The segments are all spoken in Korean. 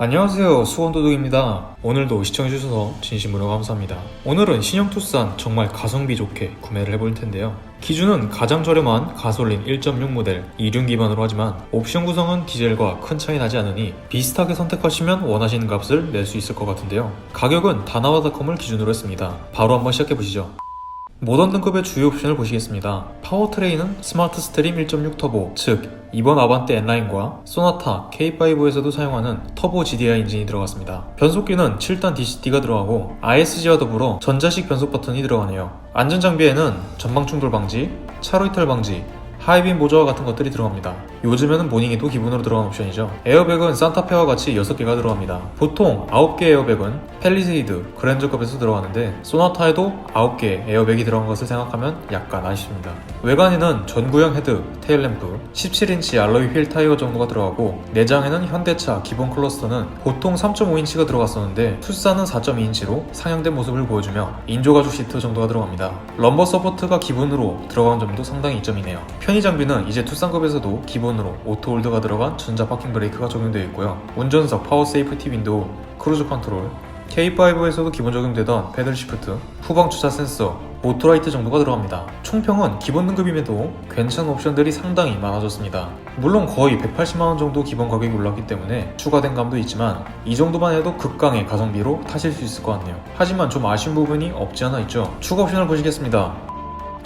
안녕하세요 수원도둑입니다. 오늘도 시청해주셔서 진심으로 감사합니다. 오늘은 신형 투싼 정말 가성비 좋게 구매를 해볼 텐데요. 기준은 가장 저렴한 가솔린 1.6 모델 이륜 기반으로 하지만 옵션 구성은 디젤과 큰 차이 나지 않으니 비슷하게 선택하시면 원하시는 값을 낼 수 있을 것 같은데요. 가격은 다나와닷컴을 기준으로 했습니다. 바로 한번 시작해보시죠 모던 등급의 주요 옵션을 보시겠습니다. 파워트레인은 스마트 스트림 1.6 터보, 즉 이번 아반떼 N라인과 소나타 K5에서도 사용하는 터보 GDI 엔진이 들어갔습니다. 변속기는 7단 DCT가 들어가고 ISG와 더불어 전자식 변속 버튼이 들어가네요. 안전장비에는 전방 충돌 방지, 차로 이탈 방지, 하이빔 보조와 같은 것들이 들어갑니다. 요즘에는 모닝에도 기본으로 들어간 옵션이죠. 에어백은 산타페와 같이 6개가 들어갑니다. 보통 9개 에어백은 펠리세이드, 그랜저급에서 들어가는데 소나타에도 9개 에어백이 들어간 것을 생각하면 약간 아쉽습니다. 외관에는 전구형 헤드, 테일램프, 17인치 알로이 휠 타이어 정도가 들어가고 내장에는 현대차 기본 클러스터는 보통 3.5인치가 들어갔었는데 투싼은 4.2인치로 상향된 모습을 보여주며 인조가죽 시트 정도가 들어갑니다. 럼버 서포트가 기본으로 들어간 점도 상당히 이점이네요. 편의 장비는 이제 투싼급에서도 기본으로 오토 홀드가 들어간 전자 파킹 브레이크가 적용되어 있고요. 운전석 파워 세이프티 윈도우, 크루즈 컨트롤, K5에서도 기본 적용되던 패들 시프트, 후방 주차 센서, 모토라이트 정도가 들어갑니다. 총평은 기본 등급임에도 괜찮은 옵션들이 상당히 많아졌습니다. 물론 거의 180만원 정도 기본 가격이 올랐기 때문에 추가된 감도 있지만 이 정도만 해도 극강의 가성비로 타실 수 있을 것 같네요. 하지만 좀 아쉬운 부분이 없지 않아 있죠. 추가 옵션을 보시겠습니다.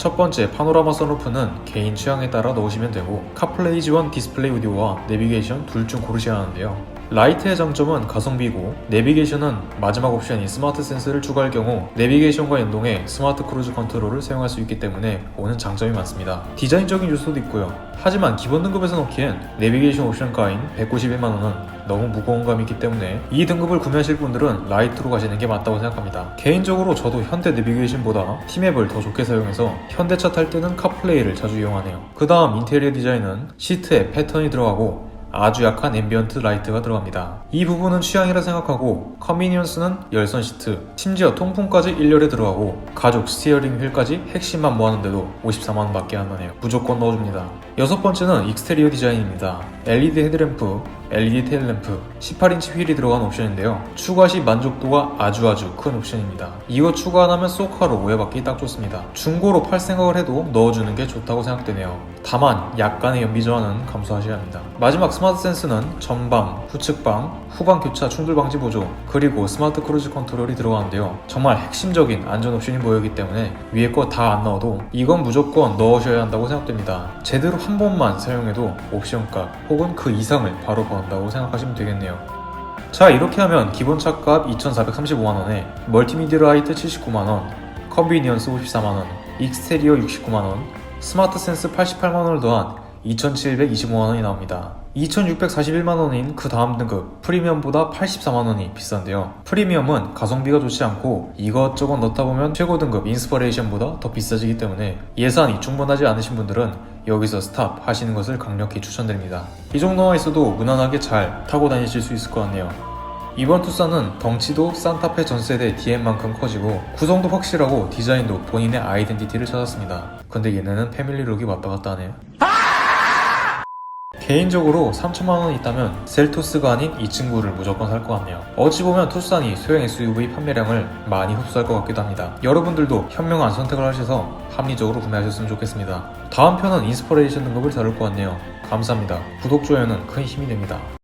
첫 번째 파노라마 선루프는 개인 취향에 따라 넣으시면 되고 카플레이 지원 디스플레이 오디오와 내비게이션 둘 중 고르셔야 하는데요. 라이트의 장점은 가성비고 내비게이션은 마지막 옵션인 스마트 센스를 추가할 경우 내비게이션과 연동해 스마트 크루즈 컨트롤을 사용할 수 있기 때문에 오는 장점이 많습니다. 디자인적인 요소도 있고요. 하지만 기본 등급에서 넣기엔 내비게이션 옵션가인 191만원은 너무 무거운 감이 있기 때문에 이 등급을 구매하실 분들은 라이트로 가시는 게 맞다고 생각합니다. 개인적으로 저도 현대 내비게이션보다 티맵을 더 좋게 사용해서 현대차 탈 때는 카플레이를 자주 이용하네요. 그 다음 인테리어 디자인은 시트에 패턴이 들어가고 아주 약한 앰비언트 라이트가 들어갑니다. 이 부분은 취향이라 생각하고 컨비니언스는 열선 시트, 심지어 통풍까지 1열에 들어가고 가죽 스티어링 휠까지 핵심만 모았는데도 54만원 밖에 안 나네요. 무조건 넣어줍니다. 여섯 번째는 익스테리어 디자인입니다. LED 헤드램프, LED 테일램프, 18인치 휠이 들어간 옵션인데요. 추가 시 만족도가 아주 아주 큰 옵션입니다. 이거 추가 안 하면 소카로 오해받기 딱 좋습니다. 중고로 팔 생각을 해도 넣어주는 게 좋다고 생각되네요. 다만 약간의 연비 저하는 감수하셔야 합니다. 마지막 스마트 센스는 전방, 후측방, 후방 교차 충돌 방지 보조, 그리고 스마트 크루즈 컨트롤이 들어가는데요. 정말 핵심적인 안전 옵션이 보이기 때문에 위에 거 다 안 넣어도 이건 무조건 넣으셔야 한다고 생각됩니다. 제대로 한 번만 사용해도 옵션 값 혹은 그 이상을 바로 번다고 생각하시면 되겠네요. 자 이렇게 하면 기본 차값 2,435만원에 멀티미디어 라이트 79만원, 컨비니언스 54만원, 익스테리어 69만원, 스마트 센스 88만원을 더한 2,725만원이 나옵니다. 2,641만원인 그 다음 등급 프리미엄보다 84만원이 비싼데요. 프리미엄은 가성비가 좋지 않고 이것저것 넣다 보면 최고 등급 인스퍼레이션보다 더 비싸지기 때문에 예산이 충분하지 않으신 분들은 여기서 스탑 하시는 것을 강력히 추천드립니다. 이 정도만 있어도 무난하게 잘 타고 다니실 수 있을 것 같네요. 이번 투싼은 덩치도 산타페 전세대 DM만큼 커지고 구성도 확실하고 디자인도 본인의 아이덴티티를 찾았습니다. 근데 얘네는 패밀리룩이 왔다 갔다 하네요. 개인적으로 3천만원 있다면 셀토스가 아닌 이 친구를 무조건 살 것 같네요. 어찌 보면 투싼이 소형 SUV 판매량을 많이 흡수할 것 같기도 합니다. 여러분들도 현명한 선택을 하셔서 합리적으로 구매하셨으면 좋겠습니다. 다음 편은 인스퍼레이션 등급을 다룰 것 같네요. 감사합니다. 구독, 좋아요는 큰 힘이 됩니다.